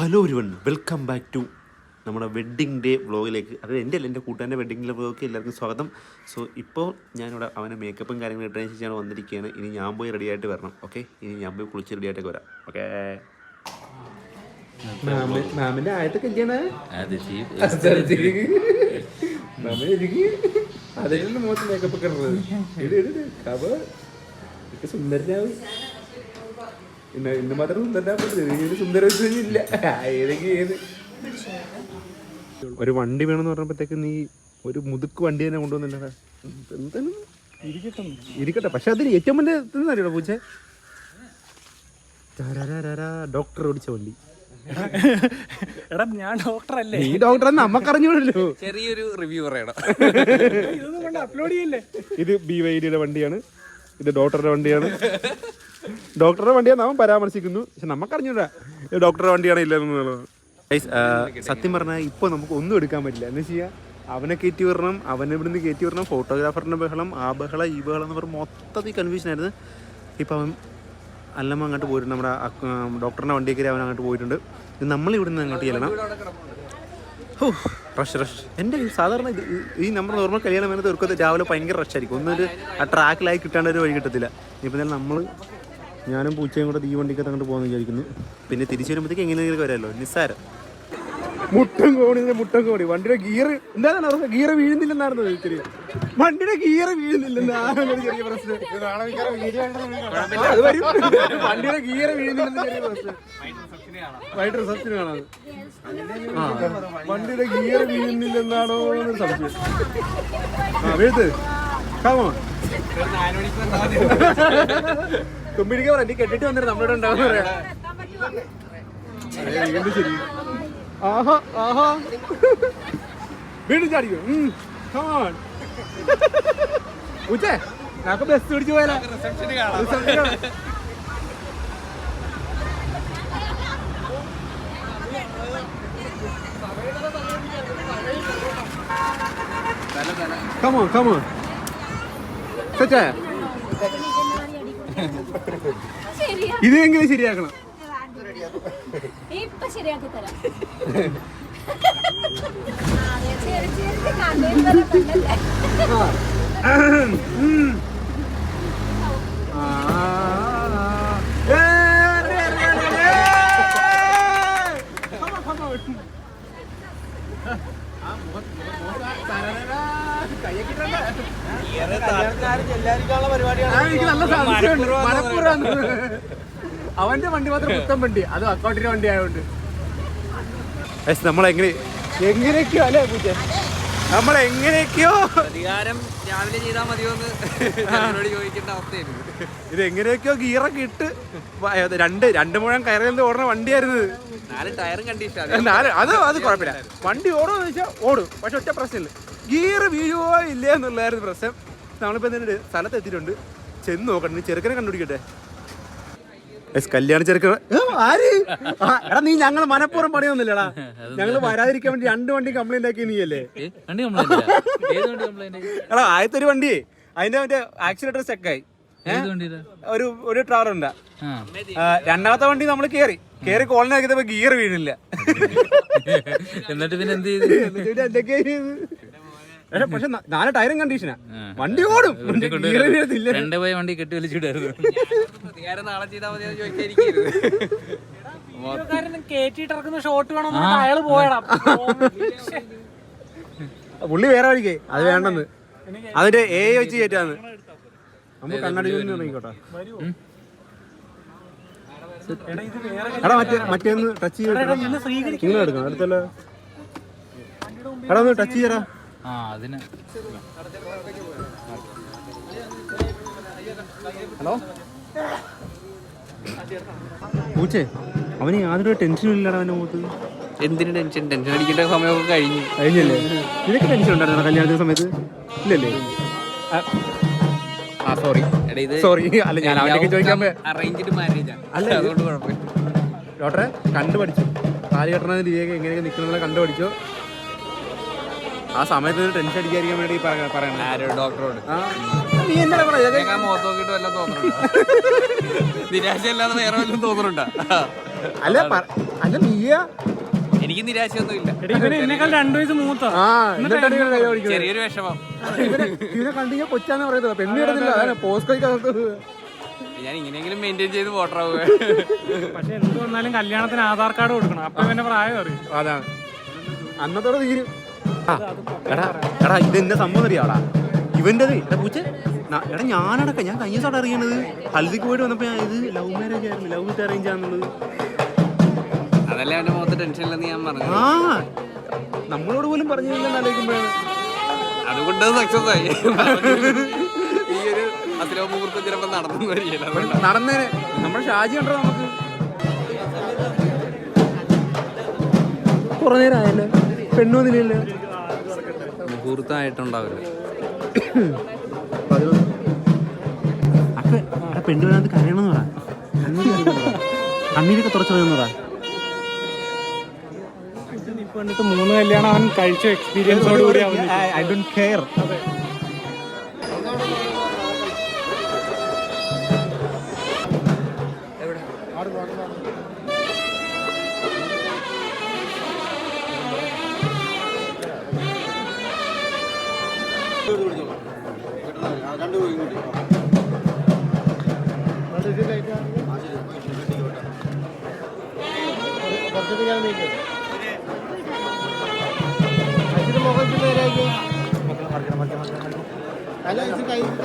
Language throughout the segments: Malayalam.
ഹലോ ഒരുവൺ വെൽക്കം ബാക്ക് ടു നമ്മുടെ വെഡ്ഡിങ് ഡേ വ്ളോഗിലേക്ക് അത് എന്റെ അല്ല എന്റെ കൂട്ടുകാരന്റെ വെഡ്ഡിംഗ് ഡേ വ്ളോഗിലേക്ക് എല്ലാവർക്കും സ്വാഗതം. സോ ഇപ്പോൾ ഞാനിവിടെ അവനെ മേക്കപ്പും കാര്യങ്ങളും ഇട്ടതിന് ശേഷമാണ് വന്നിരിക്കുകയാണ്. ഇനി ഞാൻ പോയി റെഡി ആയിട്ട് വരണം. ഓക്കെ ഇനി ഞാൻ പോയി കുളിച്ച് റെഡി ആയിട്ടൊക്കെ വരാം. ഓക്കെ മാമിന്റെ ആദ്യത്തെ കല്യാണ മേക്കപ്പ് ഒക്കെ ഇടുന്നത് സുന്ദരനാവും ഇന്ന് ഇന്ന് മാത്രം സുന്ദരനാവും സുന്ദര ഇല്ല. ഏതെങ്കിലും ഏത്? ഒരു വണ്ടി വേണം എന്ന് പറഞ്ഞപ്പോഴത്തേക്ക് നീ ഒരു മുതുക്ക് വണ്ടി തന്നെ കൊണ്ടുവന്നില്ലടാ എന്താണ് ഇരിക്കട്ടെ. പക്ഷെ അതിന് ഏറ്റവും വലിയ ഇതെന്നറിയോ പൂച്ച? ഡോക്ടർ ഓടിച്ച വണ്ടി. എടാ ഞാൻ ഡോക്ടറല്ലേ ഈ ഡോക്ടർ നമുക്കറിഞ്ഞൂടല്ലോ. ചെറിയൊരു റിവ്യൂ പറയണം. ഇതൊന്നും കൊണ്ട് അപ്ലോഡ് ചെയ്യല്ലേ? ഇത് ബി വൈ ഡിയുടെ വണ്ടിയാണ്. ഇത് ഡോക്ടറുടെ വണ്ടിയാണ്. ഡോക്ടറുടെ വണ്ടിയാണ് നാം പരാമർശിക്കുന്നു. പക്ഷെ നമുക്കറിഞ്ഞൂടാ. ഡോക്ടറുടെ വണ്ടിയാണ് ഇല്ലെന്നുള്ളത്. സത്യം പറഞ്ഞാൽ ഇപ്പോൾ നമുക്ക് ഒന്നും എടുക്കാൻ പറ്റില്ല. എന്ന് വെച്ചാൽ അവനെ കയറ്റി വരണം അവനെ ഇവിടുന്ന് കയറ്റി വരണം ഫോട്ടോഗ്രാഫറിന്റെ ബഹളം ആ ബഹളം ഈ ബഹളം എന്ന് പറഞ്ഞ് മൊത്തത്തിൽ കൺഫ്യൂഷൻ ആയിരുന്നു. ഇപ്പം അവൻ അല്ലമ്മ അങ്ങോട്ട് പോയിട്ടുണ്ട്. നമ്മുടെ ഡോക്ടറിന്റെ വണ്ടി കയറി അവൻ അങ്ങോട്ട് പോയിട്ടുണ്ട്. നമ്മൾ ഇവിടുന്ന് അങ്ങോട്ട് ചെല്ലണം. ഓ റഷ് റഷ് എന്റെ സാധാരണ ഈ- നമ്മുടെ നോർമൽ കല്യാണം വേണത് തീർക്കത്തെ രാവിലെ ഭയങ്കര റഷ് ആയിരിക്കും. ഒന്നൊരു ആ ട്രാക്കിലായി കിട്ടാണ്ട് ഒരു വഴി കിട്ടത്തില്ല. ഇപ്പം നമ്മൾ ഞാനും പൂച്ചയും കൂടെ തീ വണ്ടിക്കകത്ത് അങ്ങോട്ട് പോകാൻ വിചാരിക്കുന്നു. പിന്നെ തിരിച്ചു വരുമ്പോഴത്തേക്ക് എങ്ങനെയെങ്കിലും വരാമല്ലോ നിസ്സാരം. മുട്ടം കോണി മുട്ടം കോണി. വണ്ടിയുടെ ഗിയർ എന്താണ് ഗിയർ വീഴുന്നില്ലെന്നായിരുന്നു ഇത്തിരി. വണ്ടിയുടെ ഗിയർ വീഴുന്നില്ലെന്നാണ് ചെറിയ പ്രശ്നം. ആ, അത് വരും. വണ്ടിയുടെ ഗിയർ വീഴുന്നില്ലെന്ന് ചെറിയ പ്രശ്നം. വൈകിട്ട് റിസപ്ഷന് കാണാം. ആ വണ്ടിയുടെ ഗിയർ വീഴുന്നില്ലെന്നാണോ എന്നൊരു സംശയം. ആ വീഴ്ത്ത്. കാമോ തുമ്പിടിക്കാൻ പറ നീ കെട്ടിട്ട് വന്നിട്ട് നമ്മുടെ ഉണ്ടാവും പറയാം? ശരി. ആഹാ ആഹാ. വീണ്ടും ചാടിക്കും. ഉച്ചേ നമുക്ക് ബസ് പിടിച്ചു പോയാലോ? Come on, come on. സെറ്റായ ശരിയാ ഇത് എങ്ങനെ ശരിയാക്കണം? ഇപ്പൊ ശരിയാക്കി തരാം. ആ, അതെ, അവന്റെ വണ്ടി മാത്രം പുത്തൻ വണ്ടി അത് അക്കൗണ്ടിന്റെ വണ്ടി ആയതുകൊണ്ട് നമ്മളെങ്ങനെ എങ്ങനെയൊക്കെയോ അല്ലേ പൂജ നമ്മൾ എങ്ങനെയൊക്കെയോ അധികാരം രാവിലെ ചെയ്താൽ മതിയോ എന്ന് ചോദിക്കേണ്ട അവസ്ഥയായിരുന്നു. ഇത് എങ്ങനെയൊക്കെയോ ഗിയറൊക്കെ ഇട്ട് രണ്ട് രണ്ട് മുഴം കയറിൽ ഓടുന്ന വണ്ടിയായിരുന്നു. നാല് ടയറും കണ്ടീഷൻ നാല് അത് അത് കുഴപ്പമില്ല. വണ്ടി ഓടുമെന്ന് വെച്ചാൽ ഓടും. പക്ഷെ ഒറ്റ പ്രശ്നമില്ല. ഗിയർ വീഴുവോ ഇല്ലേ എന്നുള്ളതായിരുന്നു പ്രശ്നം. നമ്മളിപ്പോൾ എന്തിനാ സ്ഥലത്ത് എത്തിയിട്ടുണ്ട്. ചെന്ന് നോക്കണ്ട ചെറുക്കനെ കണ്ടുപിടിക്കട്ടെ. കല്യാണ ചെറുക്കൻ. ആര്? എടാ നീ ഞങ്ങൾ മനഃപൂർവം പണിയൊന്നുമില്ലടാ. ഞങ്ങൾ വരാതിരിക്കാൻ വേണ്ടി രണ്ട് വണ്ടി കംപ്ലൈന്റ് ആക്കി നീയല്ലേ? എടാ ആദ്യത്തെ ഒരു വണ്ടി അതിന്റെ മറ്റേ ആക്സിലേറ്റർ സ്റ്റക്കായി ഏത് വണ്ടിയിലാ ഒരു ഒരു ട്രാവലർ ഉണ്ട്. രണ്ടാമത്തെ വണ്ടി നമ്മൾ കേറി. കേറി കോളിനെ ആക്കിയപ്പോ ഗിയർ വീഴില്ല എന്നിട്ട് പിന്നെ എന്ത് ചെയ്ത്? എന്തൊക്കെ ചെയ്തത്? പക്ഷെ പക്ഷെ നാല് ടയറും കണ്ടീഷനാ. വണ്ടി ഓടും. രണ്ട് പോയ വണ്ടി കെട്ടി ഇറക്കുന്ന ഷോട്ട് വേണം അയാൾ പോയടാ. പുള്ളി വേറെ വഴിക്കേ. അത് വേണ്ടെന്ന്. അതിന്റെ ഏ വെച്ച് കയറ്റാന്ന് നമുക്ക് കണ്ണടി എടാ മറ്റേ ടച്ച് നിങ്ങൾ എടുക്കണം. അടുത്തല്ലോ? എടാ ഒന്ന് ടച്ച് ചെയ്യടാ. ആ അതിന്. ഹലോ? പൂച്ചേ അവന് യാതൊരു ടെൻഷനും ഇല്ലടാ അവന്റെ മുഖത്ത്. എന്തിന് ടെൻഷൻ? ടെൻഷൻ അടിക്കേണ്ട സമയമൊക്കെ കഴിഞ്ഞു. കഴിഞ്ഞല്ലേ? നിനക്ക് ടെൻഷൻ ഉണ്ടായിരുന്നോ കല്യാണത്തിന്റെ സമയത്ത്? ഇല്ലല്ലേ? ആ സോറി എടാ ഇത് സോറി അല്ല ഞാൻ അവനൊക്കെ ചോദിക്കാൻ അറേഞ്ച്ഡ് അല്ല, അല്ല അതുകൊണ്ട് കുഴപ്പമില്ല. ഡോക്ടറെ കണ്ടു പഠിച്ചു താലി കെട്ടണ രീതിയൊക്കെ എങ്ങനെയൊക്കെ നിൽക്കണമെന്നുള്ള കണ്ടു പഠിച്ചു ആ സമയത്ത് ടെൻഷൻ അടിക്കാതിരിക്കാൻ വേണ്ടി പറയണം ആരോ ഡോക്ടറോട് നീ എന്താ പറയാ ഞാൻ മുഖത്ത് നോക്കിയിട്ട് വല്ലതും തോന്നുന്നുണ്ടോ നിരാശ അല്ലാതെ വേറെ വല്ലതും തോന്നുന്നുണ്ടോ അല്ല അല്ല നീയാ? എനിക്ക് നിരാശയൊന്നും ഇല്ല ചെറിയൊരു വിഷമം. ഇവനെ ഇവനെ കണ്ടു കഴിഞ്ഞാൽ കൊച്ചാന്ന് പറയുന്നത്. പെണ്ണ് കിടന്നില്ല. അതാണ് പോസ്റ്റ് ഞാൻ ഇങ്ങനെയെങ്കിലും മെയിന്റെയിൻ ചെയ്ത് വോട്ടറാവുക. പക്ഷെ എന്ത് വന്നാലും കല്യാണത്തിന് ആധാർ കാർഡ് കൊടുക്കണം. അപ്പൊ ഇവന്റെ പ്രായം അറിയും. അതാണ്. അന്നത്തോടെ തീരും. ആ, എടാ എടാ ഇത് എന്നെ സംഭവം അറിയാടാ ഇവന്റെത് എടാ പൂച്ച എടാ ഞാനടക്കം ഞാൻ കഴിഞ്ഞ ദിവസം അറിയണത്. ഹൽദിക്ക് പോയിട്ട് വന്നപ്പോ ഞാൻ ഇത് ലവ് മാരേജ് ആയിരുന്നു ലവ് വിത്ത് അറേഞ്ച് ആണെന്നുള്ളത്. അതല്ലേ അവന്റെ മുഖത്ത് ടെൻഷൻ ഞാൻ പറഞ്ഞു ആ നമ്മളോട് പോലും പറഞ്ഞില്ലെന്ന് ആലോചിക്കുമ്പോഴാണ്. അതുകൊണ്ട് സക്സസ് ആയി. ഈ ഒരു അസിലോ മുഹൂർത്തം ചിലപ്പോ നടന്നു വരികയില്ല. നടന്നേനെ. നമ്മുടെ ഷാജി കണ്ടോ നമുക്ക്? കുറേ നേരം ആയല്ലേ. പെണ്ണൊന്നില്ലല്ലോ മുഹൂർത്തമായിട്ടുണ്ടാവില്ല അപ്പൊ പെണ്ണു വരാൻ കരയണമെന്ന് പറ. കണ്ണീരൊക്കെ തുറച്ചു കളയെന്ന് പറ. ഇപ്പൊ എന്നിട്ട് മൂന്ന് കല്യാണം അവൻ കഴിച്ച എക്സ്പീരിയൻസോട് കൂടി ഐ ഡോണ്ട് കെയർ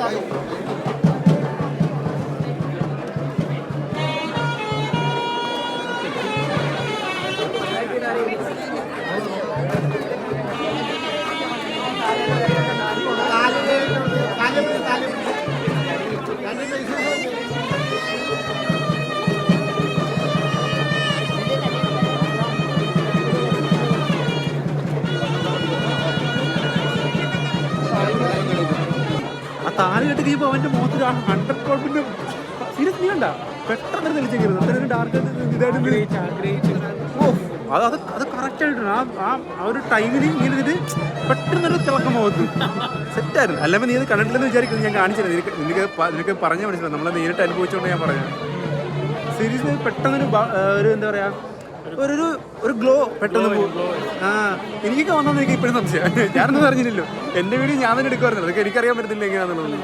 ആ താലി കെട്ടി കഴിയുമ്പോൾ അവന്റെ മുഖത്ത് ഹൺഡ്രഡ് കോൾപ്പിന്റെ സീരിയസ് നീ കണ്ട? പെട്ടെന്ന് തെളിച്ചിരിക്കുന്നത് അത്ര ഒരു ഡാർക്ക് ഓ അത് അത് അത് കറക്റ്റായിട്ടുണ്ട് ആ ആ ആ ഒരു ടൈമിൽ ഇങ്ങനെ ഇത് പെട്ടെന്നൊരു തിളക്കം മുഖത്ത്. സെറ്റായിരുന്നു അല്ലെങ്കിൽ നീ അത് കണ്ടിട്ടില്ലെന്ന് വിചാരിക്കുന്നു ഞാൻ കാണിച്ചില്ല നിനക്ക് നിനക്ക് നിനക്ക് പറഞ്ഞാൽ മനസ്സിലായി നമ്മളെ നേരിട്ട് അനുഭവിച്ചുകൊണ്ട് ഞാൻ പറഞ്ഞു സീരീസ് പെട്ടെന്നൊരു ഒരു എന്താ പറയാ ഒരു ഒരു ഗ്ലോ പെട്ടെന്ന് പോകും. ആ എനിക്കൊക്കെ വന്നെന്ന് എനിക്ക് ഇപ്പോഴും സംശയം ഞാനൊന്നും പറഞ്ഞില്ലല്ലോ എന്റെ വീഡിയോ ഞാൻ തന്നെ എടുക്കുമായിരുന്നു. അതൊക്കെ എനിക്കറിയാൻ പറ്റത്തില്ല എങ്ങനെയാണെന്നുള്ളത്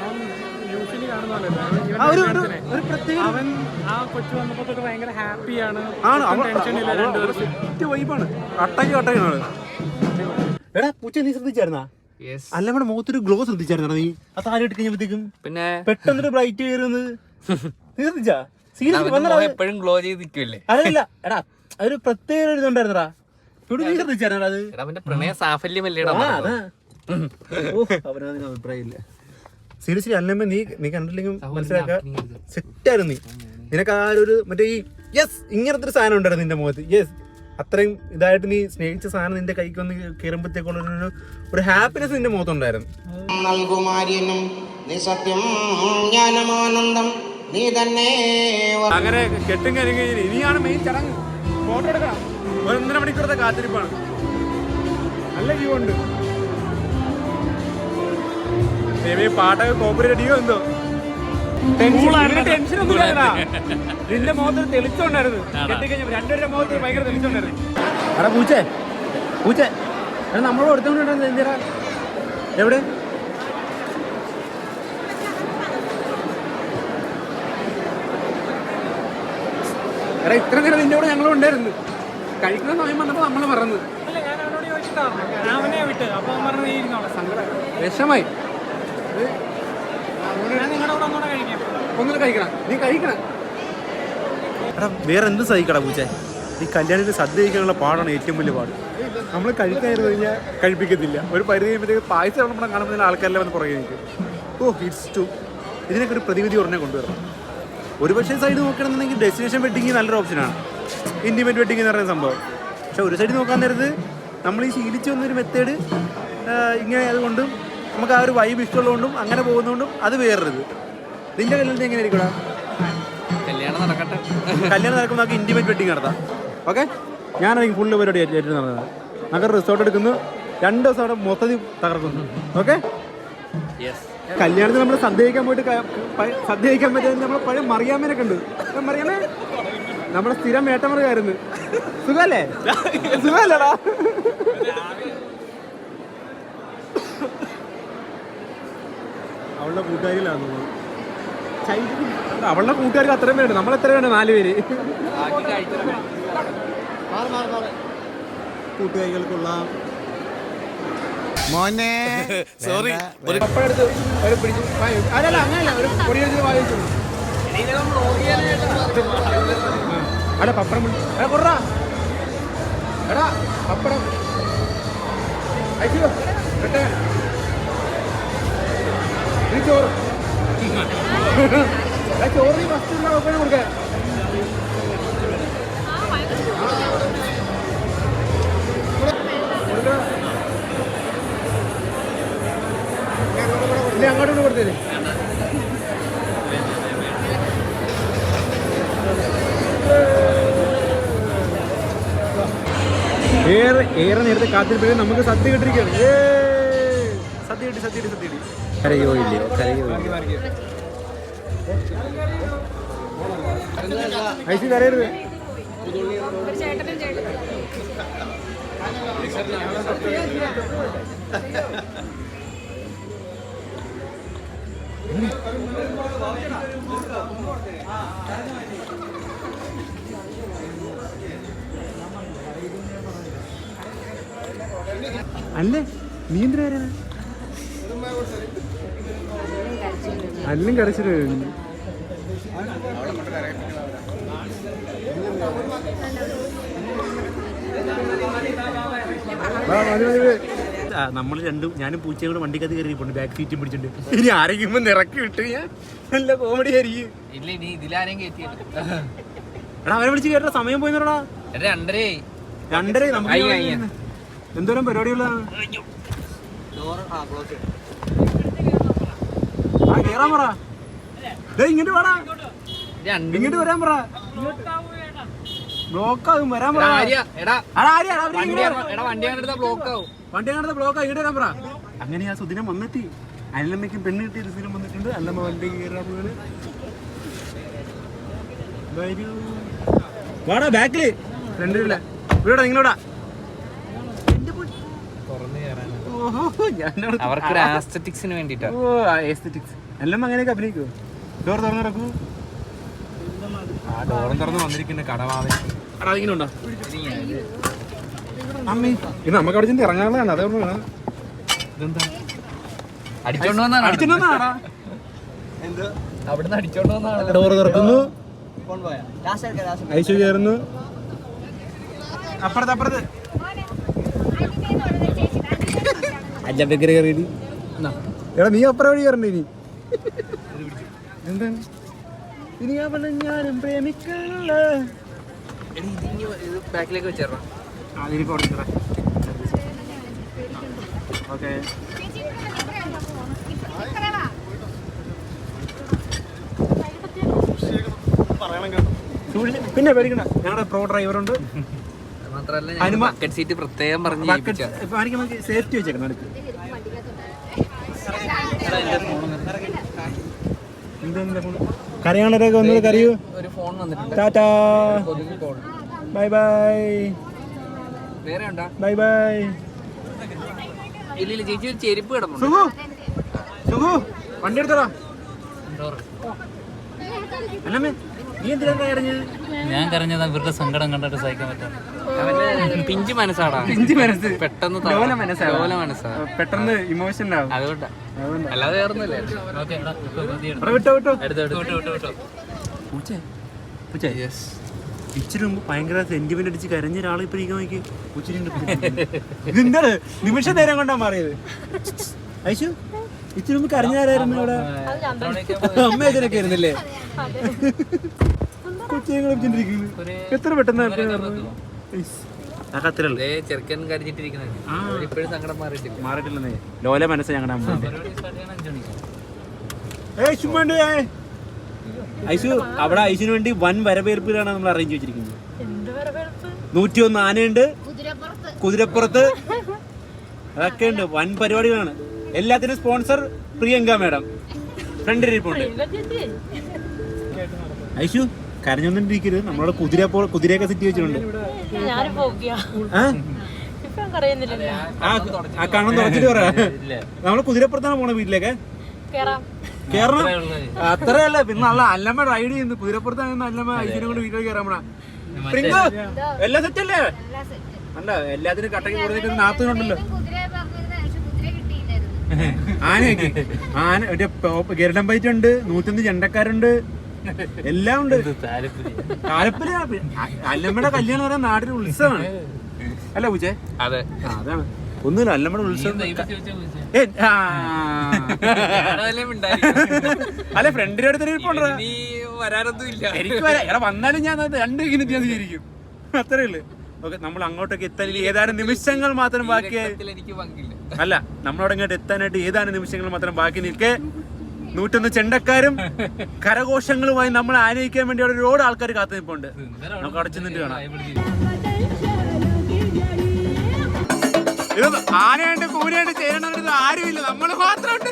യൂഷ്വലി കാണുന്നതല്ലേ ആ ഒരു ഒരു ഒരു അവൻ ആ കൊച്ചു വന്നപ്പോ തൊട്ട് ഭയങ്കര ഹാപ്പിയാണ് ആണ്. ടെൻഷൻ ഇല്ല രണ്ടുപേരും സെറ്റ് വൈബാണ് അട്ടയ്ക്ക് എടാ പൂച്ച നീ ശ്രദ്ധിച്ചായിരുന്നാ? അല്ല നമ്മുടെ മുഖത്തൊരു ഗ്ലോ ശ്രദ്ധിച്ചായിരുന്നാ നീ? ആ താഴെ ഇട്ട് കഴിഞ്ഞപ്പോഴത്തേക്കും പിന്നെ? പെട്ടെന്നൊരു ബ്രൈറ്റ് കയറുന്നത് നീ ശ്രദ്ധിച്ചാ? സീരിയസ് എപ്പോഴും ഗ്ലോ ചെയ്ത് നിൽക്കില്ലേ അതല്ല എടാ ഒരു പ്രത്യേക ഒരു ഇതുണ്ടായിരുന്നടാ. അത്. അവന്റെ പ്രണയ സാഫല്യമല്ലേടാ ആ, അതാ. ഓ, അവനതിന് അഭിപ്രായമില്ല. സീരിയസ്ലി അല്ലമ്മ നീ നീ കണ്ടില്ലെങ്കിൽ മനസ്സിലാക്കാം. സെറ്റായിരുന്നു നീ നിനക്ക് ആ ഒരു മറ്റേ ഈ യെസ് ഇങ്ങനത്തെ ഒരു സാധനം ഉണ്ടായിരുന്നു നിന്റെ മുഖത്ത്. യെസ് അത്രയും ഇതായിട്ട് നീ സ്നേഹിച്ച സാധനം നിന്റെ കൈക്ക് വന്ന് കയറുമ്പോഴത്തേക്കുള്ള ഒരു ഒരു ഹാപ്പിനെസ് നിന്റെ മുഖത്തുണ്ടായിരുന്നു. നൽകുമാര്യനും നീ സത്യം ജ്ഞാനമാനന്ദം നീ തന്നെ അങ്ങനെ കെട്ടും കരുങ്ങി ഇനിയാണ് മെയിൻ ചടങ്ങ്. ഫോട്ടോ എടുക്കണം. ഒരു ഒന്നര മണിക്കൂറത്തെ കാത്തിരിപ്പാണ്. നല്ല വ്യൂ ഉണ്ട്. ദേവി പാട്ടൊക്കെ കോപ്പറേറ്റ് അടിയോ എന്തോ? ടെൻഷൻ ഒന്നും. നിന്റെ മുഖത്ത് തെളിച്ചുണ്ടായിരുന്നു കെട്ടിക്കഴിഞ്ഞപ്പോ രണ്ടുപേരുടെ മുഖത്ത് ഭയങ്കര തെളിച്ചുണ്ടായിരുന്നു എടാ പൂച്ചേ. പൂച്ചേ. നമ്മളോട് എടുത്തോണ്ടിട്ടുണ്ടോ എന്തിനാ? എവിടെ? എടാ ഇത്ര നേരം നിന്റെ കൂടെ ഞങ്ങളും ഉണ്ടായിരുന്നു. കഴിക്കുന്ന സമയം വന്നപ്പോ നമ്മൾ മറന്നു. അല്ല ഞാൻ അവനോട് ചോദിച്ചിട്ടാ ഞാൻ അവനെ വിട്ട്. അപ്പൊ അവൻ പറഞ്ഞു വിഷമായി. കഴിക്കണം. നീ കഴിക്കണം. എടാ വേറെ എന്ത് സഹിക്കടാ പൂച്ചേ? ഈ കല്യാണത്തിന് സദ്യ കഴിക്കാനുള്ള പാടാണ് ഏറ്റവും വലിയ പാട്. നമ്മൾ കഴിക്കാതിരുന്നു കഴിഞ്ഞാൽ കഴിപ്പിക്കത്തില്ല. ഒരു പരിധി കഴിയുമ്പോഴത്തേക്ക് പായസം നമ്മളെ കാണുമ്പോൾ ആൾക്കാരെല്ലാം വന്ന് പുറകെ നിൽക്കും. ഓ ഇറ്റ്സ് ടു ഇതിനൊക്കെ ഒരു പ്രതിവിധി ഉടനെ കൊണ്ടുവരണം. ഒരു പക്ഷേ സൈഡ് നോക്കണമെന്നുണ്ടെങ്കിൽ ഡെസ്റ്റിനേഷൻ വെഡിങ് നല്ലൊരു ഓപ്ഷനാണ് ഇന്റിമേറ്റ് വെഡിങ് എന്ന് പറയുന്ന സംഭവം. പക്ഷെ ഒരു സൈഡ് നോക്കാൻ നേരത്ത് നമ്മൾ ഈ ശീലിച്ച് വന്നൊരു മെത്തേഡ് ഇങ്ങനെ അതുകൊണ്ടും നമുക്ക് ആ ഒരു വൈബ് ഇഷ്ടമുള്ളതുകൊണ്ടും അങ്ങനെ പോകുന്നതുകൊണ്ടും അത് വേറൊരിത്. നിന്റെ കല്യാണത്തിന് എങ്ങനെ ആയിരിക്കും കല്യാണം നടക്കട്ടെ. കല്യാണം നടക്കുമ്പോൾ നമുക്ക് ഇന്റിമേറ്റ് വെഡിങ് നടത്താം. ഓക്കെ ഞാനായിരിക്കും ഫുള്ള് പരിപാടി ഏറ്റവും ഏറ്റു നടന്നത്. നഗർ റിസോർട്ട് എടുക്കുന്നു. രണ്ട് ദിവസം അവിടെ മൊത്തത്തിൽ തകർക്കുന്നു. ഓക്കെ യെസ് കല്യാണത്തിന് നമ്മൾ സന്ദേഹിക്കാൻ പോയിട്ട് സന്ദേഹിക്കാൻ പറ്റിയത് നമ്മൾ പഴയ മറിയാമ്മനെ കണ്ടു. മറിയാമ്മ? മറിയാമേ നമ്മുടെ സ്ഥിരം വേട്ടമുറകായിരുന്നു സുഖല്ലേ? സുഖല്ലടാ. അവളുടെ കൂട്ടുകാരിലാണ് അവളുടെ കൂട്ടുകാർക്ക് അത്രയും പേരുണ്ട്. നമ്മൾ എത്ര പേരുണ്ട്? നാല് പേര്. കൂട്ടുകാരികൾക്കുള്ള മോനെ. സോറി അല്ലല്ല അങ്ങനെയല്ല ഒരു പൊടി എടുത്ത് പപ്പടം എടാ കൊറാ എടാ പപ്പടം. ചോറ്. ചോറിന് ഫസ്റ്റ് ഉള്ള പപ്പടം കൊടുക്കാൻ ഇല്ല അങ്ങോട്ട് കൊടുത്തേ. ഏറെ ഏറെ നേരത്തെ കാത്തിരിപ്പേ നമുക്ക് സദ്യ കിട്ടിരിക്കുകയാണ് ഏയ്! സദ്യ കിട്ടി സദ്യ കിട്ടി സദ്യ കിട്ടി. കരയോ ഇല്ലയോ കരയോ ഐസി കരയരുത്. ചേട്ടനും ചേട്ടനും. അല്ലേ? നീ എന്തിനാ കരയുന്നെ? അല്ലും കരച്ചിട്ട് നമ്മൾ രണ്ടും ഞാനും പൂച്ചയും കൂടെ വണ്ടി വണ്ടിക്കകത്ത് കയറിയിട്ടുണ്ട് ബാക്ക് സീറ്റും പിടിച്ചിട്ടുണ്ട് ഇനി ആരെങ്കിലും ഇറക്കി വിട്ട് ഞാൻ നല്ല കോമഡി ആയിരിക്കും ഇല്ല ഇനി ഇതിലാരെയും കയറ്റിയില്ല എടാ അവരെ വിളിച്ച് കേട്ട സമയം പോയിന്നടാ രണ്ടരേ രണ്ടര നമുക്ക് അയ്യ, അയ്യ. എന്തോരം പരിപാടികളാണ് ആ കേറാൻ പറ ദേ ഇങ്ങോട്ട് വേടാ ഇങ്ങോട്ട് വരാൻ പറ ബ്ലോക്ക് ആകും വരാൻ പറ ആര്യ എടാ എടാ, ആര്യ, എടാ, വണ്ടി എടാ വണ്ടി അങ്ങനെ ബ്ലോക്ക് ആവും വണ്ടി കാണുന്ന ബ്ലോക്ക് ഈടെ വരാൻ പറ അങ്ങനെ ആ സുദിനം വന്നെത്തി. അല്ലമ്മയ്ക്കും പെണ്ണ് കിട്ടിയ ഒരു സുദിനം വന്നിട്ടുണ്ട്. അല്ലമ്മ വണ്ടി കയറാൻ പോവാണ് വരൂ വാടാ ബാക്കിൽ. ഫ്രണ്ടിലില്ല ഇവിടെ നിങ്ങളോടാ. അവർക്ക് ആസ്തറ്റിക്സിന് വേണ്ടിട്ടാ ഓ എല്ലാം അങ്ങനെയൊക്കെ അഭിനയിക്കോ ഡോർ തുറന്നു കിടക്കൂ ആ ഡോറും തുറന്ന് വന്നിരിക്കുന്ന കടവാതെ അടാ ഇങ്ങനെ ഉണ്ടോ അമ്മേ ഇത് നമുക്ക് അവിടെ ചെന്ന് ഇറങ്ങാനുള്ളതാണ്. അതേ ഇതെന്താ? അടിച്ചോണ്ട് വന്നാണ്. അടിച്ചിട്ടുണ്ടാടാ അവിടുന്ന് അടിച്ചോണ്ട് വന്നാണ്. ഡോർ തുറക്കുന്നു. ഐശു കയറുന്നു. അപ്പുറത്ത് അപ്പുറത്ത്. അല്ല ബക്കറി കയറി എടാ നീ അപ്പുറം വഴി കയറണ്ട ഇനി? എന്താണ്? ഇനി അവളെ ഞാനും പ്രേമിക്കല്ല. ബാക്കിലേക്ക് ഓക്കെ. പിന്നെ ഞങ്ങളുടെ പ്രോ ഡ്രൈവറുണ്ട് ബക്കറ്റ് സീറ്റ് പ്രത്യേകം പറഞ്ഞ് സേഫ്റ്റി വെച്ചേക്കണം അടുത്ത്. കരയാണൊക്കെ ഒന്നുകൂടെ കരയൂ. ഒരു ഫോൺ വന്നിട്ടുണ്ട്. ടാറ്റാ. Bye bye. വേറെ ഉണ്ടോ? Bye bye. ഇല്ല ചേച്ചി ഒരു ചെരുപ്പ് കിടപ്പുണ്ട്. സുഖു. സുഖു. വണ്ടി എടുത്തടാ. അല്ലമ്മേ നീ എന്തിനാ കരഞ്ഞത് ഞാൻ കരഞ്ഞത് ഇവരുടെ സങ്കടം കണ്ടിട്ട് സഹിക്കാൻ പറ്റാ പിഞ്ചു മനസ്സാടാ. പിഞ്ചു മനസ്സ്. പെട്ടെന്ന് ലോല മനസ്സാ. ലോല മനസ്സാ. പെട്ടെന്ന് ഇമോഷൻ ആവും അതുകൊണ്ടാ. അല്ലാതെ വേറൊന്നുമില്ല. ഓക്കെ അവിടെ വിട്ടോ വിട്ടോ. എടുത്തോ എടുത്തോ വിട്ടു വിട്ടു വിട്ടു. പൂച്ചേ. പൂച്ചേ. ഇച്ചിരി മുമ്പ് ഭയങ്കര സെന്റിമെന്റ് അടിച്ച് കരഞ്ഞ ഇപ്പൊ നിമിഷ നേരം കൊണ്ടാ മാറിയത്. ഐശു ഇച്ചിരി മുമ്പ് കരഞ്ഞാരായിരുന്നു ഇവിടെ? അമ്മ ഇതിനൊക്കെ ആയിരുന്നില്ലേ? കൊച്ചിനെ എത്ര പെട്ടെന്ന് ചെറുക്കൻ കരഞ്ഞിട്ടിരിക്കുന്നത് ആ. ഇപ്പോഴും സങ്കടം മാറിയിട്ടില്ല. മാറിയിട്ടില്ലെന്നേ. ലോല മനസ്സ് ഞങ്ങളുടെ അമ്മ ഏയ് ചുമ്മാണ്ട് ഐശു അവിടെ ഐശുവിന് വേണ്ടി വൻ വരവേൽപ്പിലാണ് നമ്മൾ അറേഞ്ച് വെച്ചിരിക്കുന്നത് നൂറ്റി ഒന്ന് ആനയുണ്ട്. കുതിരപ്പുറത്ത്. അതൊക്കെ ഉണ്ട്. വൻ പരിപാടികളാണ്. എല്ലാത്തിനും സ്പോൺസർ പ്രിയങ്ക മാഡം. ഫ്രണ്ട് ഇരിപ്പുണ്ട് ഐശു കരഞ്ഞൊന്നിരിക്കരുത് നമ്മളവിടെ കുതിര പോ കുതിരയൊക്കെ സെറ്റ് വെച്ചിട്ടുണ്ട് ആ? ഇപ്പൊ ആ ആ കണ്ണം തുറച്ചിട്ട് പറയാ നമ്മൾ കുതിരപ്പുറത്താണ് പോണ വീട്ടിലേക്ക്. കേറാം. കേറണം? അത്രയല്ല പിന്നെ നല്ല അല്ലമ്മ റൈഡ് ചെയ്യുന്നു. കുതിരപ്പുറത്താണ് അല്ലമ്മ ഐശ്വര്യം കൊണ്ട് പോണ പ്രിങ്കോ എല്ലാം സെറ്റ് അല്ലേ? അല്ല എല്ലാത്തിനും കട്ടക്ക് കൊടുത്തിട്ട് കിട്ടിയില്ലായിരുന്നു. ആനയൊക്കെ ആന ഒരു ഗരുഡൻ ബൈറ്റ് ഉണ്ട് നൂറ്റൊന്ന് ചെണ്ടക്കാരുണ്ട് എല്ലാം ഉണ്ട്. താലപ്പര്യ അല്ലമ്മയുടെ കല്യാണം പറയാൻ നാടിന് ഉത്സവമാണ്. അല്ല പൂച്ചേ? അതെ. അതാണ്. ഒന്നുമില്ല അല്ലമ്മയുടെ ഉത്സവം ഏ, ആ. അല്ല ഫ്രണ്ടിന്റെ അടുത്ത് ഇരിപ്പുണ്ടോ? നീ വരാനൊന്നും ഇല്ല എനിക്ക് വരാം എടാ വന്നാലും ഞാൻ അത് രണ്ട് മിനിറ്റ് ഞാൻ സ്വീകരിക്കും അത്രേ ഉള്ളു. ഓക്കെ നമ്മൾ അങ്ങോട്ടൊക്കെ എത്താൻ ഇനി ഏതാനും നിമിഷങ്ങൾ മാത്രം ബാക്കിയായി രക്തത്തിൽ എനിക്ക് പങ്കില്ല. അല്ല നമ്മളവിടെ ഇങ്ങോട്ട് എത്താനായിട്ട് ഏതാനും നിമിഷങ്ങൾ മാത്രം ബാക്കി നിൽക്കെ. നൂറ്റൊന്ന് ചെണ്ടക്കാരും കരഘോഷങ്ങളുമായി നമ്മൾ ആനയിക്കാൻ വേണ്ടി അവിടെ ഒരുപാട് ആൾക്കാർ കാത്തു നിൽപ്പുണ്ട്. നമുക്ക് അടച്ചു നിന്നിട്ട് കാണാം. ഇത് ആനയുണ്ട് കൂനയുണ്ട് നമ്മൾ ആരുമില്ല. നമ്മൾ മാത്രമുണ്ട്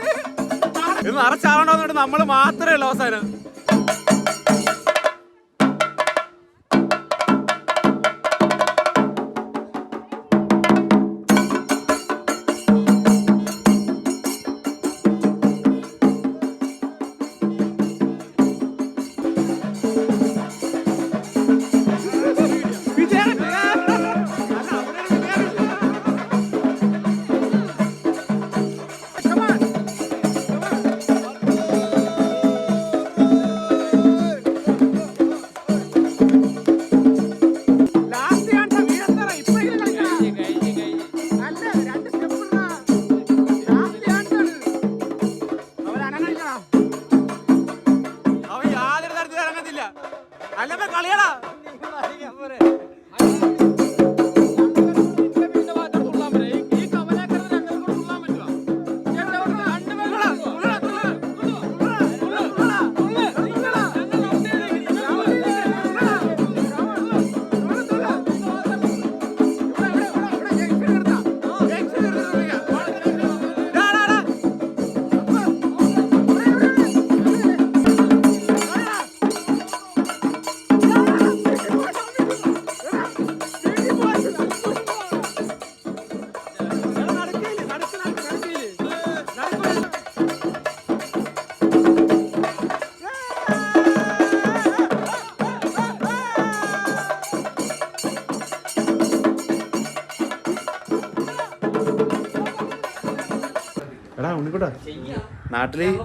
ഇത് നിറച്ചാവണമെന്നുണ്ട് നമ്മൾ മാത്രമേ ഉള്ളൂ അവസാനം. നാട്ടിൽ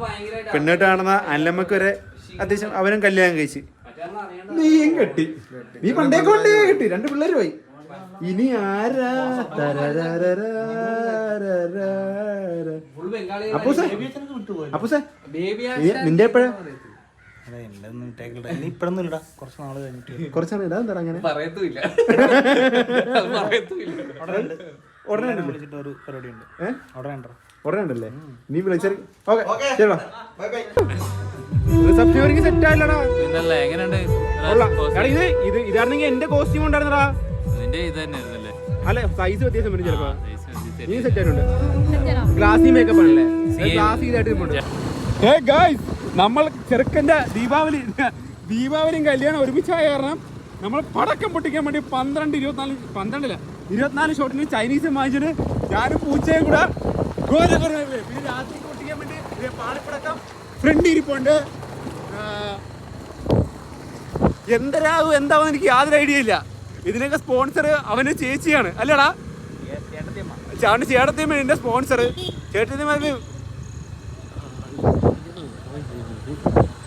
പെണ്ണുകെട്ട് കാണുന്ന അല്ലമ്മക്ക് വരെ അത്യാവശ്യം അവനും കല്യാണം കഴിച്ച്. നീയും കെട്ടി. നീ പണ്ടേ കൊണ്ടേ കെട്ടി. രണ്ട് പിള്ളേര് പോയി. ഇനി ആരാ? തരരരരാരരാര. അപ്പൂസേ. അപ്പൂസേ. നീ- നിന്റെ എപ്പോഴാ? കുറച്ച് നാൾ കഴിഞ്ഞിട്ട് കുറച്ചാണ് ഇടാൻ എന്താ അങ്ങനെ? പറയത്തുമില്ല. ഉടനെ? വിളിച്ചിട്ട് ഒരു പരിപാടി ഉണ്ട്. ഉടനെ ഉണ്ടല്ലേ? നീ വിളിച്ചാൽ ഓക്കെ ശരി റിസപ്ഷൻ സെറ്റ് ആയില്ലടാ. പിന്നല്ല എങ്ങനെയുണ്ട്? ഇത് ഇത് ഇതാണെങ്കിൽ എന്റെ കോസ്റ്റ്യൂം ഉണ്ടായിരുന്നടാ. നിന്റെ ഇത് തന്നെ ആയിരുന്നല്ലേ അല്ലെ സൈസ് വ്യത്യാസം വരും ചിലപ്പോ. നീ സെറ്റ് ആയിട്ടുണ്ട്. ഗ്ലാസി മേക്കപ്പ് ആണല്ലേ? ഗ്ലാസി ഇതായിട്ട് ഏ ഗായ്സ് നമ്മൾ ചെറുക്കന്റെ ദീപാവലി ദീപാവലിയും കല്യാണം ഒരുമിച്ചായ കാരണം നമ്മൾ പടക്കം പൊട്ടിക്കാൻ വേണ്ടി പന്ത്രണ്ട് ഇരുപത്തിനാല് പന്ത്രണ്ടില്ല ഇരുപത്തിനാല് ഷോട്ടിന് ചൈനീസ് വാങ്ങിച്ചിട്ട് ഞാനും പൂച്ചയും കൂടെ. പിന്നെ രാത്രി കൂട്ടിക്കാൻ വേണ്ടി പാളിപ്പടക്കം ഫ്രണ്ട് ഇരിപ്പുണ്ട്. എന്തരാകും എന്താവും എനിക്ക് യാതൊരു ഐഡിയ ഇല്ല. ഇതിനൊക്കെ സ്പോൺസർ അവന് ചേച്ചിയാണ്. അല്ലടാ. അവന്റെ ചേട്ടത്തിയമ്മ എന്റെ സ്പോൺസർ ചേട്ടത്തിയമ്മ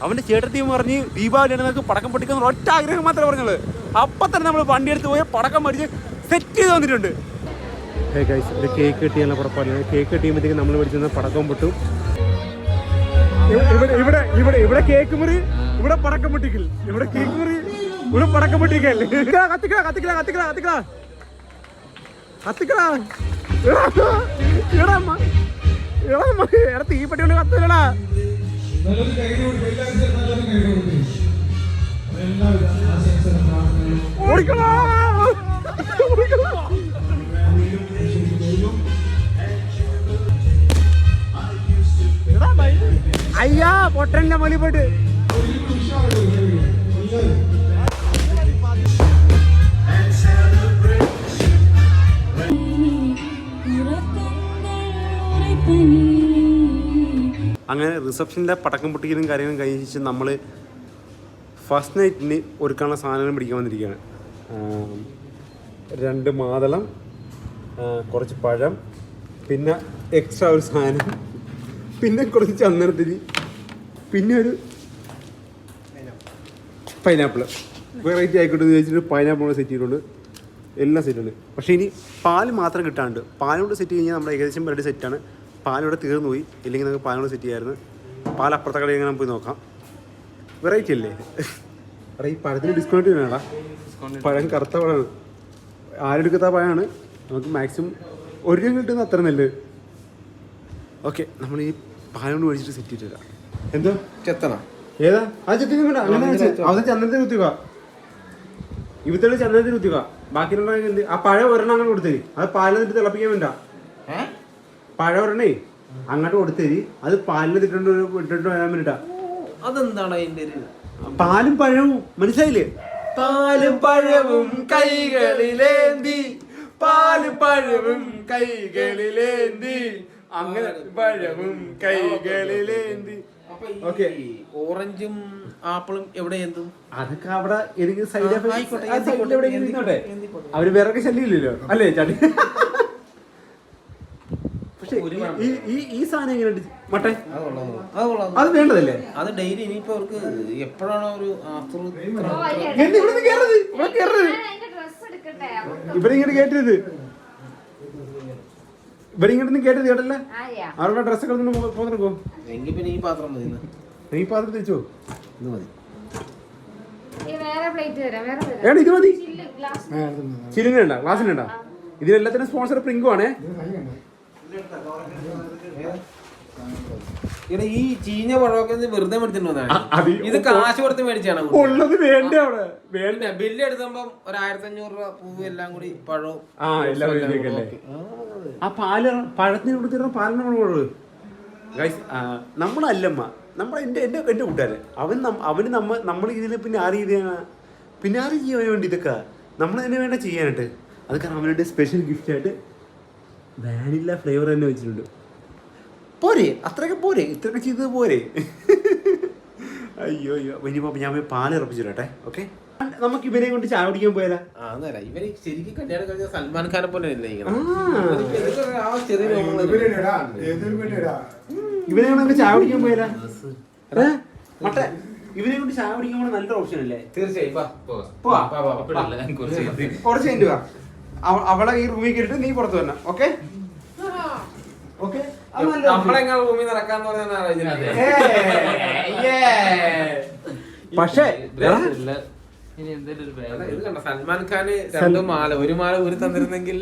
അവന്റെ ചേട്ടത്തിയും പറഞ്ഞ് ദീപാവലി നമുക്ക് പടക്കം പൊട്ടിക്കുന്ന ഒറ്റ ആഗ്രഹം മാത്രമേ പറഞ്ഞുള്ളൂ. അപ്പൊ തന്നെ നമ്മൾ വണ്ടി എടുത്ത് പോയി പടക്കം മേടിച്ച് സെറ്റ് ചെയ്ത് വന്നിട്ടുണ്ട് ഇത് കേക്ക് കിട്ടിയുള്ള പുറപ്പാടില്ല കേക്ക് കിട്ടിയുമ്പോഴത്തേക്ക് നമ്മൾ പഠിച്ചിരുന്ന പടക്കം പൊട്ടും. ഇവിടെ ഇവിടെ ഇവിടെ ഇവിടെ കേക്ക് മുറി ഇവിടെ പടക്കം പൊട്ടിക്കൽ. ഇവിടെ കേക്ക് മുറി ഇവിടെ പടക്കം പൊട്ടിക്കൽ. കത്തിക്കടാ കത്തിക്കടാ കത്തിക്കടാ കത്തിക്കടാ കത്തിക്കടാ. എടാ അമ്മ. എടാ തീപ്പെട്ടി കൊണ്ട് കത്തില്ലടാ. ഓടിക്കണോ അയ്യാ പൊട്ടന്റെ മൊലി പോയിട്ട്. അങ്ങനെ റിസപ്ഷന്റെ പടക്കം പൊട്ടിക്കലും കാര്യങ്ങളും കഴിഞ്ഞ ശേഷം നമ്മൾ ഫസ്റ്റ് നൈറ്റിന് ഒരുക്കാനുള്ള സാധനങ്ങൾ പിടിക്കാൻ വന്നിരിക്കുകയാണ്. രണ്ട് മാതളം കുറച്ച് പഴം പിന്നെ എക്സ്ട്രാ ഒരു സാധനം പിന്നെ കുറച്ച് ചന്ദനത്തിരി പിന്നെ ഒരു പൈനാപ്പിൾ വെറൈറ്റി ആയിക്കോട്ടെ എന്ന് ചോദിച്ചിട്ട് പൈനാപ്പിൾ സെറ്റ് ചെയ്തിട്ടുണ്ട്. എല്ലാം സെറ്റ് ഉണ്ട് പക്ഷേ ഇനി പാൽ മാത്രം കിട്ടാണ്ട് പാലോട് സെറ്റ് കഴിഞ്ഞാൽ നമ്മുടെ ഏകദേശം പരിപാടി സെറ്റാണ് പാലിവിടെ തീർന്നു പോയി. ഇല്ലെങ്കിൽ നമുക്ക് പാലോട് സെറ്റ് ചെയ്യാമായിരുന്നു. പാൽ അപ്പുറത്തെ കടയിൽ ഇങ്ങനെ പോയി നോക്കാം. വെറൈറ്റി അല്ലേ? എടാ ഈ പഴത്തിന് ഡിസ്കൗണ്ട് വേണടാ പഴം കറുത്ത പഴമാണ്. ആരെടുക്കാത്ത പഴമാണ് നമുക്ക് മാക്സിമം ഒരു രൂപ കിട്ടുന്ന അത്ര നല്ലത്. ഓക്കെ നമ്മൾ ഈ പാലോട് മേടിച്ചിട്ട് സെറ്റ് ചെയ്തു എന്തോ? ചെത്തണം. ഏതാ? ആ ചെത്തിന് വേണ്ട അങ്ങനെ ചന്ദനത്തിന് കുത്തിക്കുക ഇവിടുത്തെ ചന്ദനത്തിന് കുത്തിക്കുക ബാക്കിയുള്ള എന്ത്? ആ പഴ ഒരെണ്ണം അങ്ങനെ കൊടുത്തേരി. അത് പാലിൽ തിളപ്പിക്കാൻ വേണ്ട. പഴ ഒരെണ്ണേ. അങ്ങോട്ട് കൊടുത്തേരി. അത് പാലിൽ ഇട്ടിട്ട് ഇട്ടിട്ട് വരാൻ വേണ്ടിട്ടാ. അതെന്താണ് അതിന്റെ പാലും പഴവും. മനസ്സിലായില്ലേ? പാലും പഴവും കൈകളിലേന്തി. പാലും പഴവും കൈകളിലേന്തി. അങ്ങനെ പഴവും കൈകളിലേന്തി. ഓക്കെ. ഓറഞ്ചും ആപ്പിളും എവിടെ എന്തും? അതൊക്കെ അവിടെ ഏതെങ്കിലും സൈഡ് എഫക്ട് അവർ വേറെ ശല്യമില്ലല്ലോ അല്ലേ ചാടി പക്ഷെ ഈ ഈ ഈ സാധനം എങ്ങനെയുണ്ട് മട്ടൻ? അത് വേണ്ടതല്ലേ? അത് ഡെയിലി ഇനിയിപ്പോ അവർക്ക് എപ്പോഴാണോ ഒരു ആഫ്റ്റർ എന്നെ ഇവിടെ കയറരുത് കയറരുത് ഇവരിങ്ങോട്ട് കേട്ടരുത് ഇവരിങ്ങോട്ട് കേട്ടത് കേട്ടല്ലേ? അവരുടെ ഡ്രസ്സൊക്കെ പോന്നിരിക്കോ എങ്കിൽ പിന്നെ ഈ പാത്രം മതി. നീ പാത്രം തിരിച്ചോ ഇത് മതി. ഈ വേറെ പ്ലേറ്റ് തരാം വേറെ തരാം. ഏടാ ഇത് മതി. ചില്ല് ഗ്ലാസ് ചില്ലിനുണ്ട ക്ലാസ്സിനുണ്ട ഇതിനെല്ലാത്തിനും സ്പോൺസർ പ്രിങ്കു ആണേ. ഇവിടെ ഈ ചീഞ്ഞ പഴമൊക്കെ വെറുതെ മേടിച്ചിട്ട് വന്നതാണ്. അ- അത് ഈ- ഇത് കാശ് കൊടുത്ത് മേടിച്ചാണ് ഉള്ളത് വേണ്ട അവിടെ? വേണ്ട. ബില്ല് എടുത്തപ്പോ ഒരു ആയിരത്തി അഞ്ഞൂറ് രൂപ പൂവ് എല്ലാം കൂടി പഴവും ആ എല്ലാം ആ പാൽ പഴത്തിന് കൊടുത്തിരുന്ന പാലിന് നമ്മൾ നമ്മളല്ലമ്മ നമ്മളെ എന്റെ എന്റെ എന്റെ കൂട്ടുകാരൻ. അവൻ അവന് നമ്മ നമ്മൾ ഇതിൽ പിന്നെ ആ ചെയ്താണ് പിന്നെ ആര് ചെയ്യാൻ വേണ്ടി ഇതൊക്കെ? നമ്മൾ തന്നെ വേണ്ട ചെയ്യാനായിട്ട്. അത് കാരണം അവനുടെ സ്പെഷ്യൽ ഗിഫ്റ്റ് ആയിട്ട് വാനില ഫ്ലേവർ തന്നെ വെച്ചിട്ടുണ്ട്. പോരെ അത്രയൊക്കെ പോരെ ഇത്രയൊക്കെ ചെയ്തത് പോരെ. അയ്യോ അയ്യോ. ഇനിയിപ്പോ ഞാൻ പോയി പാൽ ഇറപ്പിച്ചിട്ടെ ഓക്കെ? നമുക്ക് ഇവരെ കൊണ്ട് ചായ കുടിക്കാൻ പോയാലോ ആ നേരം ഇവർ ശരിക്കും കല്യാണം കഴിഞ്ഞ സൽമാൻ ഖാനെ പോലെ ഇവനെ കൊണ്ട് നമുക്ക് ചായ കുടിക്കാൻ പോയാലോ? മട്ടെ ഇവരെ കൊണ്ട് ചായ കുടിക്കാൻ നല്ല നല്ലൊരു ഓപ്ഷൻ അല്ലേ? തീർച്ചയായും അവളെ ഈ റൂമിൽ കയറിട്ട് നീ പുറത്ത് വരണം. ഓക്കെ? ഓക്കെ? നമ്മളെങ്ങനെ റൂമിൽ നടക്കാന്ന് പറഞ്ഞാൽ പക്ഷേ സൽമാൻ ഖാന് രണ്ട് മാല ഒരു മാല ഒരു തന്നിരുന്നെങ്കിൽ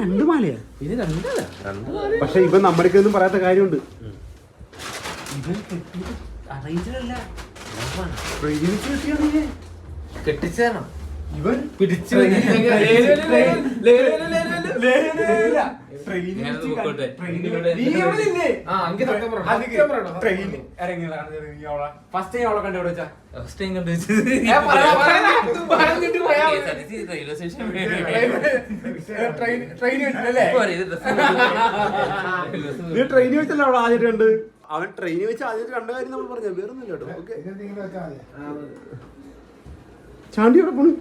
രണ്ട് മാലയാ? ഇത് രണ്ടല്ല രണ്ട് മാല. പക്ഷെ ഇപ്പൊ നമ്മുടെ ഒന്നും പറയാത്ത കാര്യമുണ്ട്. ഇവൻ ഇവൻ. പിടിച്ചു. ഫസ്റ്റ് അവളെ കണ്ടു First time കണ്ടു നീ ട്രെയിനിൽ വെച്ചല്ലേ അവൾ ആദ്യമായിട്ട് കണ്ട്? അവൻ ട്രെയിനിൽ വെച്ച് ആദ്യമായിട്ട് കണ്ട കാര്യം നമ്മൾ പറഞ്ഞു വേറൊന്നുമില്ല കേട്ടോ. ഓക്കെ. ചാണ്ടി അവിടെ പോണ്?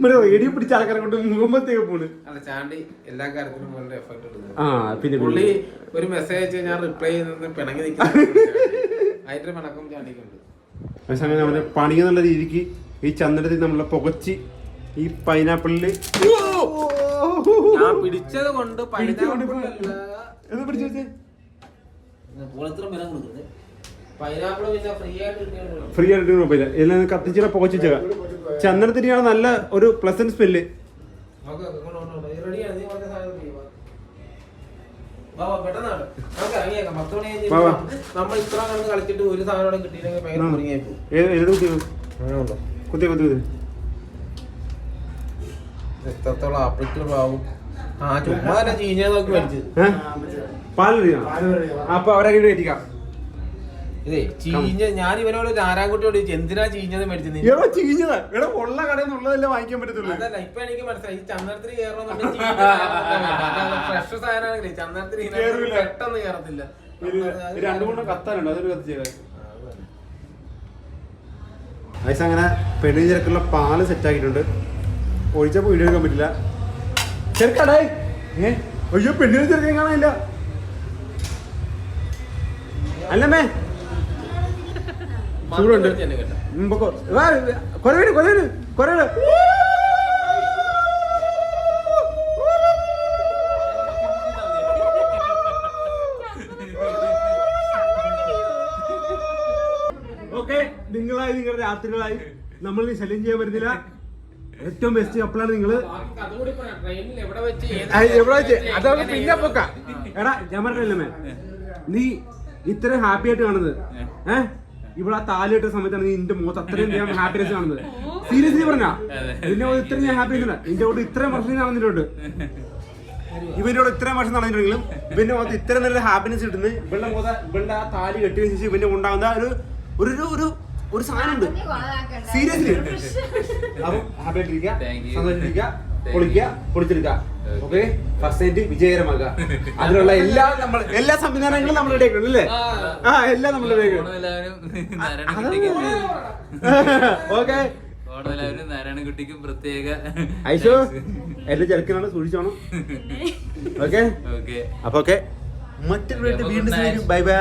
മറ്റേ റേഡിയോ പിടിച്ച ആൾക്കാരെ കൊണ്ട് മുഖമ്പത്തേക്ക് പോണ്. അല്ല ചാണ്ടി എല്ലാ കാര്യത്തിലും വളരെ എഫക്ട് എടുക്കുന്നത് ആ പിന്നെ പുള്ളി ഒരു മെസ്സേജ് അയച്ചു ഞാൻ റിപ്ലൈ ചെയ്യുന്നത് പിണങ്ങി നിൽക്കുന്നു അതിന്റെ പിണക്കം ചാണ്ടിക്കുണ്ട്. അതേസമയം നമ്മുടെ പണിയെന്നുള്ള രീതിക്ക് ഈ ചന്ദ്രത്തിൽ നമ്മളെ പുകച്ചി ഈ പൈനാപ്പിളിൽ ഞാൻ പിടിച്ചത് കൊണ്ട് പിടിച്ചത് കൊണ്ട് പിടിച്ചു വെച്ചേ? ഫ്രീ ആയിട്ട് ആയിട്ട് കുഴപ്പമില്ല. എല്ലാം കത്തിച്ചിട്ട് പുകച്ച് ചന്ദ്രത്തിരിയാണ് ചന്ദനത്തിരിയാണ് നല്ല ഒരു പ്ലസന്റ് സ്മെല്ല് കുത്തി കുത്തി കുത്തി കുത്തി എത്രത്തോളം ആപ്പിൾ ആവും ആ ചുമ്മാ മേടിച്ചത്? പാലറിയാം അപ്പൊ അവരെ കയറ്റിക്കാം. ഇതേ ചീഞ്ഞ ഞാൻ ഇവനോട് നാരായൺകുട്ടിയോട് എന്തിനാ ചീഞ്ഞത് മേടിച്ചത് നീ?" എടോ ചീഞ്ഞതാ. എടോ ഉള്ള കടയിൽ നിന്നുള്ളതല്ലേ വാങ്ങിക്കാൻ പറ്റത്തുള്ളൂ. അതല്ല ഇപ്പൊ എനിക്ക് മനസ്സിലായി ഈ ചന്ദനത്തിന് കയറണമെന്നുണ്ടെങ്കിൽ ഫ്രഷ് സാധനമാണെങ്കിൽ ചന്ദ്രത്തിൽ കേറൂല. പെട്ടെന്ന് കയറത്തില്ല. രണ്ടു മൂന്ന് കത്താനുണ്ട്? അതൊരു കത്തിച്ചേരാ ഐസ് അങ്ങനെ പെണ്ണിന് ചെറുക്കുള്ള പാൽ സെറ്റ് ആക്കിയിട്ടുണ്ട്. ഒഴിച്ചപ്പോ വീഡിയോ എടുക്കാൻ പറ്റില്ല. ചെറുക്കടേ ഏ? അയ്യോ പെണ്ണിന് ചെറുക്കൻ കാണാനില്ല. അല്ലമ്മേ ചൂടുണ്ട്. കൊരവേട് കൊരവേട് കൊരവേട്. ഓക്കെ നിങ്ങളായി നിങ്ങളുടെ രാത്രികളായി. നമ്മൾ ശല്യം ചെയ്യാൻ പറ്റുന്നില്ല. ഏറ്റവും ബെസ്റ്റ് അപ്പളാണ് നിങ്ങൾ. എവിടെ വെച്ച്? അതൊക്കെ പിന്നെ പൊക്ക. എടാ ഞാൻ പറഞ്ഞല്ലേ നീ ഇത്രയും ഹാപ്പി ആയിട്ട് കാണുന്നത്. ഏഹ് ഇവിടെ ആ താലി ഇട്ട സമയത്താണ് നീ നിന്റെ മുഖത്ത് അത്രയും ഞാൻ ഹാപ്പിനെസ് കാണുന്നത്. സീരിയസ്ലി പറഞ്ഞാ? ഇതിന്റെ മുഖത്ത് ഇത്രയും ഞാൻ ഹാപ്പി നിന്റെ കൂടെ ഇത്രയും വർഷം നടന്നിട്ടുണ്ട്. ഇവനോട് ഇത്രയും വർഷം നടന്നിട്ടുണ്ടെങ്കിലും ഇവന്റെ മുഖത്ത് ഇത്രയും നല്ല ഹാപ്പിനെസ് കിട്ടുന്നത് ഇവളുടെ മുഖത്ത് ഇവളുടെ ആ താലി കെട്ടിയതിനു ശേഷം ഇവന്റെ ഉണ്ടാകുന്ന ഒരു ഒരു ഒരു- ഒരു സാധനം ഉണ്ട് സീരിയസ്ലി അപ്പം ഹാപ്പി ആയിട്ടിരിക്കുക. സന്തോഷിക്കുക പൊളിക്കുക പൊളിച്ചെടുക്കുക. ഓക്കെ ഫസ്റ്റ് നൈറ്റ് വിജയകരമാക്കുക. അതിനുള്ള എല്ലാ നമ്മൾ എല്ലാ സംവിധാനങ്ങളും നമ്മുടെ ഇടയിൽ ഉണ്ട് അല്ലേ? ആ. എല്ലാം നാരായണൻകുട്ടിക്കും ഓക്കെ ഓണമെല്ലാവരും നാരായണൻകുട്ടിക്കും പ്രത്യേക ഐശോ എന്റെ ചെറുക്കനാണ് സൂക്ഷിച്ചോണം. ഓക്കെ ഓക്കെ അപ്പൊ ഓക്കെ മറ്റൊരു വീണ്ടും ബൈ ബൈ